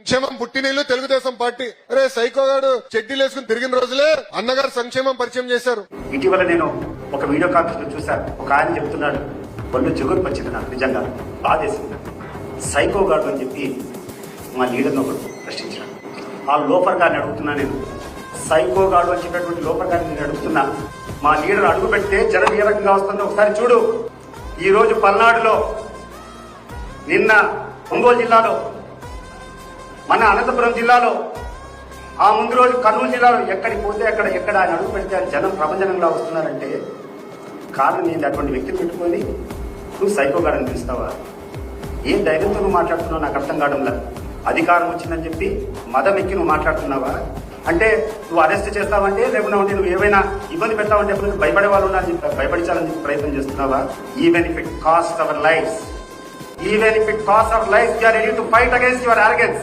సంక్షేమం పుట్టినీళ్ళు తెలుగుదేశం పార్టీ. అరే సైకోగాడు చెడ్డీలు వేసుకుని తిరిగిన రోజులే అన్నగారు సంక్షేమం పరిచయం చేశారు. ఇటీవల నేను ఒక వీడియో కాన్ఫరెన్స్ చూశాను. ఒక ఆయన చెప్తున్నాడు. ఒళ్ళు చిగురు వచ్చింది నాకు నిజంగా. బాధేసింది సైకో అని చెప్పి మా లీడర్ని ఒకడు ప్రశ్నించాడు. ఆ లోపర్ గారిని అడుగుతున్నా నేను. సైకో గార్డు అని చెప్పినటువంటి లోపర్ గారిని నేను అడుగుతున్నా. మా లీడర్ అడుగు పెడితే జనం ఏ రకంగా వస్తుందో ఒకసారి చూడు. ఈ రోజు పల్నాడులో నిన్న ఒంగోలు జిల్లాలో మన అనంతపురం జిల్లాలో ఆ ముందు రోజు కర్నూలు జిల్లాలో ఎక్కడికి పోతే అక్కడ ఎక్కడ ఆయన అడుగు పెడితే ఆయన జనం ప్రపంచంగా వస్తున్నారంటే కారణం ఏంటి? అటువంటి వ్యక్తిని పెట్టుకొని నువ్వు సైకోగాడని పిలుస్తావా? ఏం ధైర్యంతో నువ్వు మాట్లాడుతున్నావు? నాకు అర్థం కావడంలా అధికారం వచ్చిందని చెప్పి మదం ఎక్కి నువ్వు మాట్లాడుతున్నావా? అంటే నువ్వు అరెస్ట్ చేస్తావంటే లేకుండా ఉంటే నువ్వు ఏమైనా ఇబ్బంది పెడతావంటే నువ్వు భయపడే వాళ్ళు ఉన్నారని చెప్పి భయపడించాలని చెప్పి ప్రయత్నం చేస్తున్నావా? Even if it cost our life even if it cost our life you are ready to fight against your organs